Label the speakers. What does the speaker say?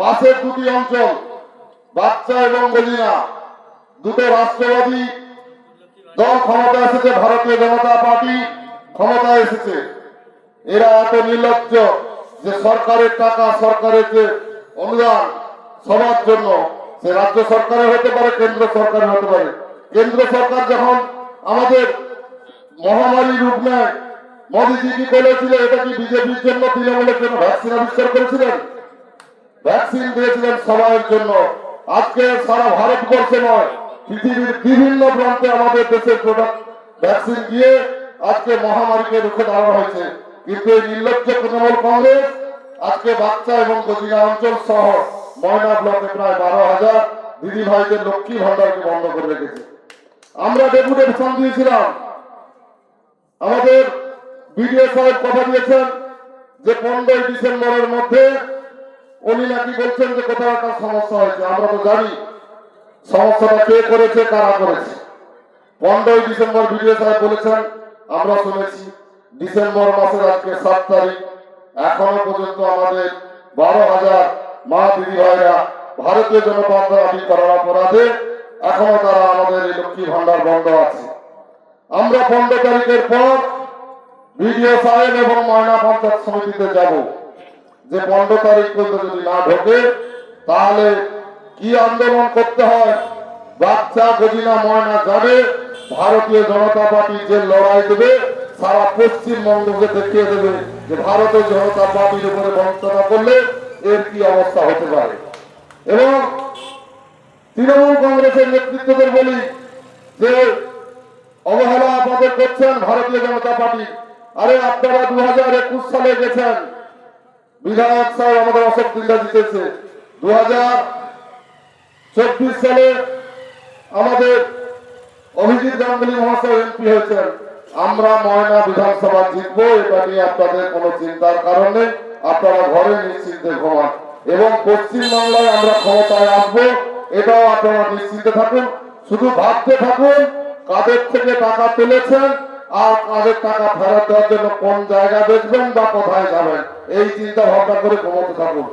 Speaker 1: পাশের দুটি অঞ্চল বাচ্চা এবং গজিনা দুটো রাষ্ট্রবাদী দল ক্ষমতা এসেছে, ভারতীয় জনতা পার্টি ক্ষমতা এসেছে। এরা এত নির্লজ্জ যে সরকারের টাকা, সরকারের যে অনুদান সবার জন্য, সে রাজ্য সরকারের হতে পারে, কেন্দ্র সরকার হতে পারে। কেন্দ্র সরকার যখন আমাদের মহামারী রূপ নেয়, মোদীজি কি বলেছিল, এটা কি বিজেপির জন্য তৃণমূলের জন্য ভ্যাকসিন আবিষ্কার করেছিলেন? ভ্যাকসিন দিয়েছিলেন সবার জন্য। আজকে সারা ভারতবর্ষে নয়, পৃথিবীর বিভিন্ন প্রান্তে আমাদের দেশের প্রোডাক্ট ভ্যাকসিন দিয়ে আজকে মহামারীকে রুখে দাঁড়ানো হয়েছে। কিন্তু এই নির্লজ্জ তৃণমূল কংগ্রেস আজকে বাচ্চা এবং গজিনা অঞ্চল সহ ময়না ব্লকে প্রায় বারো হাজার দিদি ভাইদের লক্ষ্মী ভান্ডারকে বন্ধ করে রেখেছে। আমরা ডেপুটেশন দিয়েছিলাম। আমাদের বিডিও সাহেব কথা দিয়েছেন যে পনেরোই ডিসেম্বরের মধ্যে উনি নাকি বলছেন যে কোথাও একটা সমস্যা হয়েছে, আমরা তো জানি। সমস্যাটা কে করেছে, কারা করেছে? পনেরোই ডিসেম্বর বিডিও সাহেব বলেছেন, আমরা শুনেছি। ডিসেম্বর মাসের আজকে সাত তারিখ, এখনও পর্যন্ত আমাদের বারো হাজার মা দিদি ভাইরা ভারতীয় জনতা পার্টি করার অপরাধে এখনও তারা আমাদের এই লক্ষ্মী ভান্ডার বন্ধ আছে। আমরা পনেরো তারিখের পর বিডিও সাহেব এবং ময়না পঞ্চায়েত সমিতিতে যাব। যে পনেরো তারিখ পর্যন্ত যদি না ঢোকে তাহলে কি আন্দোলন করতে হয়? বাচ্চা গজিনা ময়না যাবে ভারতীয় জনতা পার্টি যে লড়াই দেবে, সারা পশ্চিমবঙ্গকে দেখিয়ে দেবে যে ভারতের জনতা পার্টির উপরে বঞ্চনা করলে এর কি অবস্থা হতে পারে? এবং তৃণমূল কংগ্রেসের নেতৃত্বদের বলি যে, অবহেলা আপনাদের করছেন ভারতীয় জনতা পার্টি। আরে আপনারা দু হাজার একুশ সালে গেছেন। বিধায়ক সাহেব আমাদের অশোক দিল্লা জিতেছে দু হাজার চব্বিশ সালে আমাদের অভিজিৎ গাঙ্গুলি মহাশয় এমপি হয়েছেন। আমরা ময়না বিধানসভা জিতবো, এটা নিয়ে আপনাদের কোনো চিন্তার কারণে আপনারা ঘরে নিশ্চিন্তে ঘুমান। এবং পশ্চিমবাংলায় আমরা ক্ষমতায় আসব, এটাও আপনারা নিশ্চিন্তে থাকুন। শুধু ভাবতে থাকুন, কাদের থেকে টাকা তুলেছেন আর কাদের টাকা ফেরত দেওয়ার জন্য কোন জায়গা বেচবেন বা কোথায় যাবেন। এই চিন্তা ভাবনা করে ঘুমোতে থাকুন।